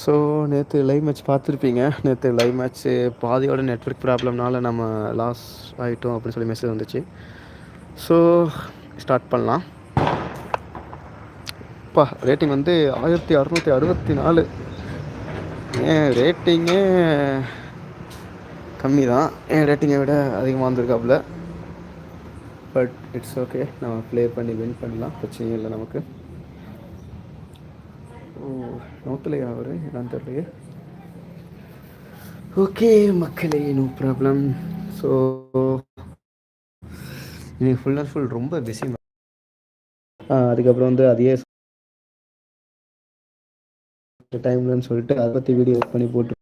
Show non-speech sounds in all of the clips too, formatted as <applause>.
So நேற்று live match பார்த்துருப்பீங்க. நேற்று லைவ் மேட்ச்சு பாதியோட நெட்ஒர்க் ப்ராப்ளம்னால நம்ம லாஸ் ஆகிட்டோம் அப்படின்னு சொல்லி மெசேஜ் வந்துச்சு. ஸோ ஸ்டார்ட் பண்ணலாம். அப்பா ரேட்டிங் வந்து ஆயிரத்தி அறநூற்றி அறுபத்தி நாலு ஏன் ரேட்டிங்கே கம்மி தான் என் ரேட்டிங்கை விட அதிகமாக வந்திருக்காப்புல. பட் இட்ஸ் ஓகே நம்ம ப்ளே பண்ணி வின் பண்ணலாம். பிரச்சனையும் இல்லை நமக்கு. நோத்துலையா அவர்? என்னன்னு தெரியலையே. ஓகே மக்களே நோ ப்ராப்ளம் ஸோ இன்னைக்கு ஃபுல் அண்ட் ஃபுல் ரொம்ப பிஸி அதுக்கப்புறம் வந்து அதையே டைம்லன்னு சொல்லிட்டு அதை பற்றி வீடியோ பண்ணி போட்டு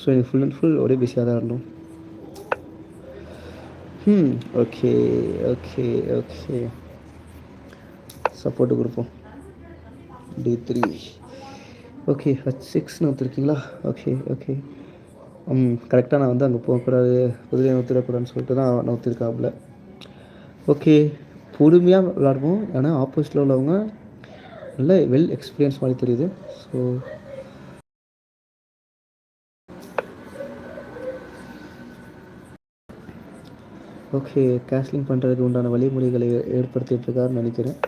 ஸோ எனக்கு ஃபுல் அண்ட் ஃபுல் ஒரே பிஸியாக தான் இருந்தோம். ம் ஓகே ஓகே ஓகே சப்போர்ட்டு கொடுப்போம். டி த்ரீ ஓகே ஹச் சிக்ஸ்னு ஒத்துருக்கீங்களா ஓகே ஓகே ம் கரெக்டாக நான் வந்து அங்கே போகக்கூடாது. குதிரை ஊற்றிடக்கூடாதுன்னு சொல்லிட்டு தான் நான் ஊற்றிருக்காப்புல ஓகே பொறுமையாக விளாடுவோம் ஏன்னா ஆப்போசிட்டில் உள்ளவங்க நல்ல வெல் எக்ஸ்பீரியன்ஸ் மாதிரி தெரியுது. ஸோ ஓகே கேஸ்லிங் பண்ணுறதுக்கு உண்டான வழிமுறைகளை ஏற்படுத்திட்டு இருக்காருன்னு நினைக்கிறேன்.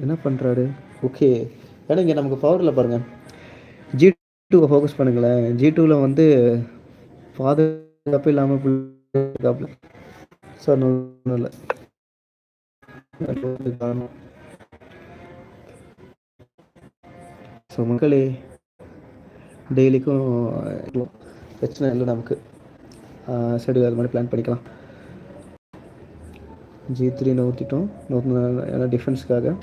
என்ன பண்ணுறாரு ஓகே ஏன்னா இங்கே நமக்கு பவரில் பாருங்கள் ஜி டூவை ஃபோக்கஸ் பண்ணுங்களேன். ஜி டூவில் வந்து பாதுகாப்பு இல்லாமல் சார் ஒன்றும் இல்லை. காரணம் ஸோ மக்களே டெய்லிக்கும் பிரச்சனை இல்லை நமக்கு. ஷெடியூல் அது மாதிரி பிளான் பண்ணிக்கலாம். ஜி த்ரீ நூற்றிட்டோம் நூற்றி ஏன்னா டிஃபென்ஸ்க்காக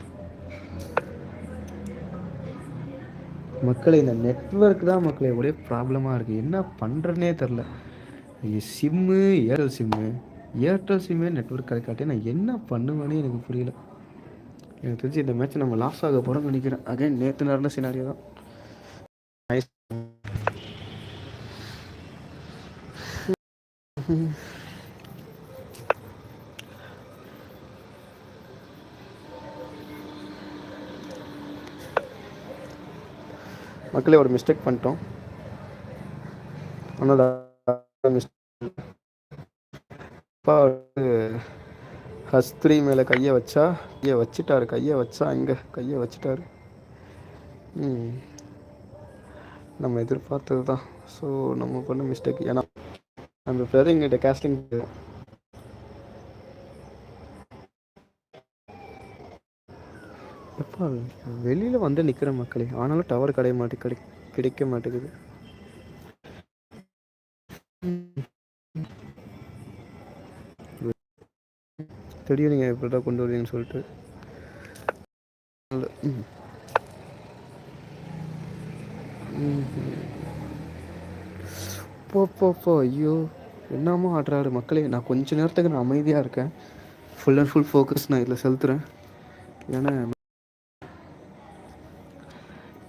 மக்களை இந்த நெட்ஒர்க் தான் மக்களை. ஒரே ப்ராப்ளமாக இருக்குது என்ன பண்ணுறனே தெரில சிம்மு ஏர்டெல் சிம்மு ஏர்டெல் சிம்மே நெட்ஒர்க் கிடைக்காட்டி நான் என்ன பண்ணுவேன்னு எனக்கு புரியல. எனக்கு தெரிஞ்சு இந்த மேட்ச் நம்ம லாஸ் ஆக போகிறோம்னு நினைக்கிறேன். அகைன் நேற்று நடந்த சினாரியோ தான். மக்களே ஒரு மிஸ்டேக் பண்ணிட்டோம். ஆனால் ஹஸ்திரி மேலே கையை வச்சா கையை வச்சுட்டாரு. கையை வச்சா இங்கே கையை வச்சுட்டாரு. நம்ம எதிர்பார்த்தது தான் ஸோ நம்ம பண்ண மிஸ்டேக் ஏன்னா அந்த எங்கிட்ட கேஸ்டிங் அப்பா வெளியில் வந்து நிற்கிற மக்களே ஆனாலும் டவர் கிடைக்க மாட்டே கிடை கிடைக்க மாட்டேங்குது. தெரியும் நீங்கள் எப்படி தான் கொண்டு வருவீங்கன்னு சொல்லிட்டு. போ போ போ ஐயோ என்னமோ ஆடுறாரு மக்களே. நான் கொஞ்ச நேரத்துக்கு நான் அமைதியாக இருக்கேன். ஃபுல் அண்ட் ஃபுல் ஃபோக்கஸ் நான் இதில் செலுத்துகிறேன் ஏன்னா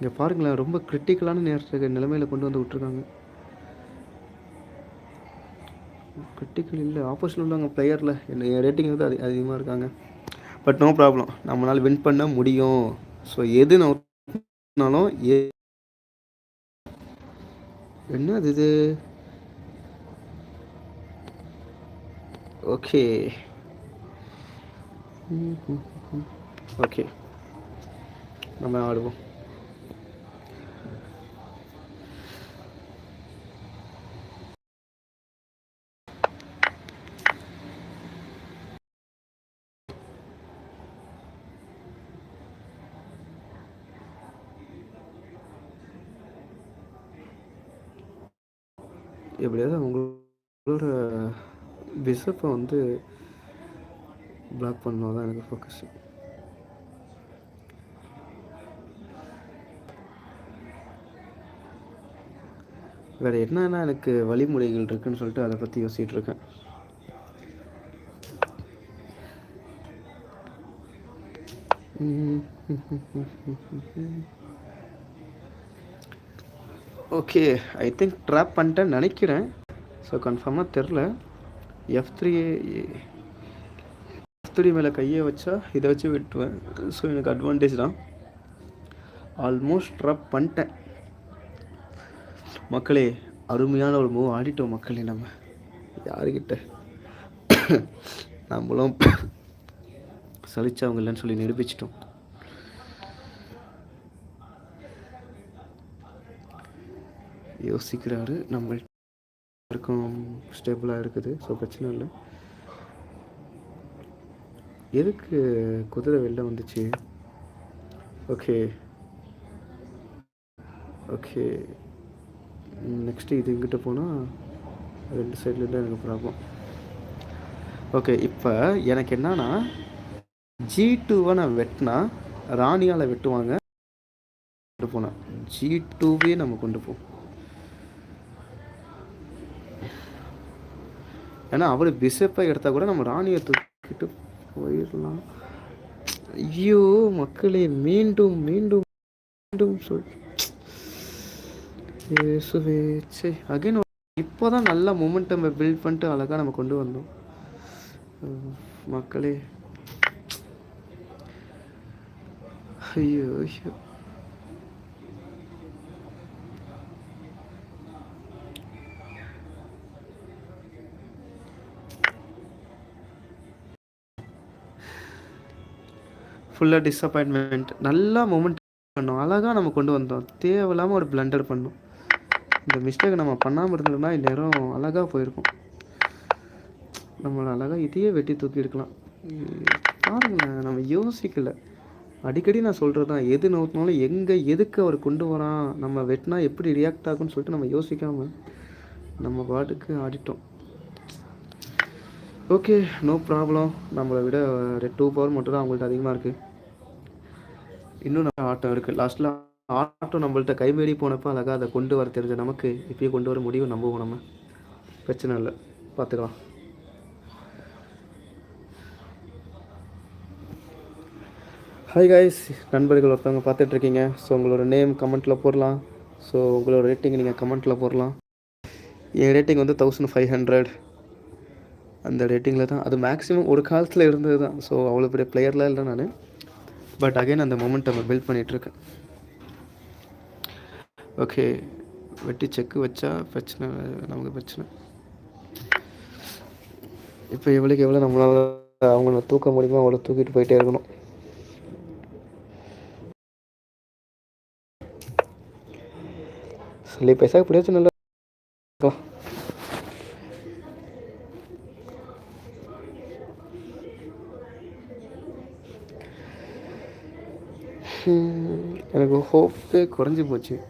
இங்கே பாருங்களேன் ரொம்ப கிரிட்டிக்கலான நேரத்துக்கு நிலைமையில் கொண்டு வந்து விட்ருக்காங்க கிரிட்டிக்கல் இல்லை ஆப்போசிட் உள்ளவங்க பிளேயரில் என்ன ரேட்டிங் வந்து அதி அதிகமாக இருக்காங்க. பட் நோ ப்ராப்ளம் நம்மளால் வின் பண்ண முடியும். ஸோ எது நோனாலும் ஏ என்ன இது? ஓகே ஓகே <laughs> நம்ம ஆடுவோம். எப்படியாவது உங்களோட பிஷப்பை வந்து பிளாக் பண்ணால் தான் எனக்கு ஃபோக்கஸ் வேறு என்னென்ன எனக்கு வழிமுறைகள் இருக்குன்னு சொல்லிட்டு அதை பற்றி யோசிச்சுட்டு இருக்கேன். ஓகே ஐ திங்க் ட்ராப் பண்ணிட்டேன்னு நினைக்கிறேன். ஸோ கன்ஃபார்மாக தெரில. எஃப் த்ரீ எஃப் த்ரீ மேலே கையை வச்சா இதை வச்சு விட்டுவேன். ஸோ எனக்கு அட்வான்டேஜ் தான். ஆல்மோஸ்ட் ட்ராப் பண்ணிட்டேன். மக்களே அருமையான ஒரு மூவ் ஆடிட்டோம் மக்களே நம்ம. யாருக்கிட்ட? <coughs> நம்மளும் <coughs> சலிச்சவங்க இல்லைன்னு சொல்லி நிரூபிச்சிட்டோம். யோசிக்கிறாரு. நம்ம இருக்கும் ஸ்டேபிளாக இருக்குது. ஸோ பிரச்சனை இல்லை. எதுக்கு குதிரை வெளில வந்துச்சு? ஓகே ஓகே நெக்ஸ்ட்டு இது இங்கிட்ட போனால் ரெண்டு சைட்லேருந்து எனக்கு ப்ராப்ளம் ஓகே இப்போ எனக்கு என்னன்னா ஜி டூவை நான் வெட்டினா ராணியால் வெட்டுவாங்க. கொண்டு போனேன் ஜி டூவே நம்ம கொண்டு போவோம் ஏன்னா அவர் பிஷப்பை எடுத்தால் கூட நம்ம ராணியை தூக்கிட்டு போயிடலாம். ஐயோ மக்களே மீண்டும் மீண்டும் மீண்டும் சொல். இயேசுவே சே அகைன் இப்போ தான் நல்ல மூமெண்டம் பில்ட் பண்ணிட்டு அழகாக நம்ம கொண்டு வந்தோம். மக்களே. ஐயோ ஐயோ. ஃபுல்லாக டிஸப்பாயின்மெண்ட் நல்லா மூமெண்ட் பண்ணோம். அழகாக நம்ம கொண்டு வந்தோம். தேவையில்லாமல் ஒரு பிளண்டர் பண்ணோம். இந்த மிஸ்டேக் நம்ம பண்ணாமல் இருந்தோம்னா இந்நேரம் அழகாக போயிருக்கும். நம்மளை அழகாக இதையே வெட்டி தூக்கி எடுக்கலாம். பாருங்களேன் நம்ம யோசிக்கலை. அடிக்கடி நான் சொல்கிறது தான். எது நோட்டினாலும் எங்கே எதுக்கு அவர் கொண்டு வரான்? நம்ம வெட்டினா எப்படி ரியாக்ட் ஆகும்னு சொல்லிட்டு நம்ம யோசிக்காமல் நம்ம பாட்டுக்கு ஆடிட்டோம். ஓகே நோ ப்ராப்ளம் நம்மளை விட டூ பவர் மட்டும் தான் அவங்கள்ட்ட அதிகமாக இருக்குது இன்னும் நம்ம ஆட்டம் இருக்குது லாஸ்ட்டில் ஆட்டம் நம்மள்ட்ட கைமீறி போனப்போ அழகாக அதை கொண்டு வர தெரிஞ்ச நமக்கு இப்பயே கொண்டு வர முடியும் நம்புவோம் நம்ம. பிரச்சனை இல்லை. பார்த்துக்கலாம் ஹாய் காய்ஸ் நண்பர்கள் ஒருத்தவங்க பார்த்துட்ருக்கீங்க ஸோ உங்களோட நேம் கமெண்ட்டில் போடலாம். ஸோ உங்களோட ரேட்டிங் நீங்கள் கமெண்ட்டில் போடலாம். என் ரேட்டிங் வந்து தௌசண்ட் ஃபைவ் ஹண்ட்ரட் அந்த ரேட்டிங்கில் தான் அது மேக்ஸிமம் ஒரு காலத்தில் இருந்தது தான் ஸோ அவ்வளோ பெரிய பிளேயர்லாம் இல்லை நான். பட் அகைன் அந்த மொமெண்ட் நம்ம பில்ட் பண்ணிகிட்ருக்கேன் ஓகே வெட்டி செக்கு வச்சா பிரச்சனை நமக்கு பிரச்சனை. இப்போ எவ்வளோக்கு எவ்வளோ நம்மளால் அவங்கள தூக்க முடியுமோ அவ்வளோ தூக்கிட்டு போயிட்டே இருக்கணும். சொல்லி பைசா எப்படியாச்சும் நல்லா ஹோப்பே குறைஞ்சி போச்சு.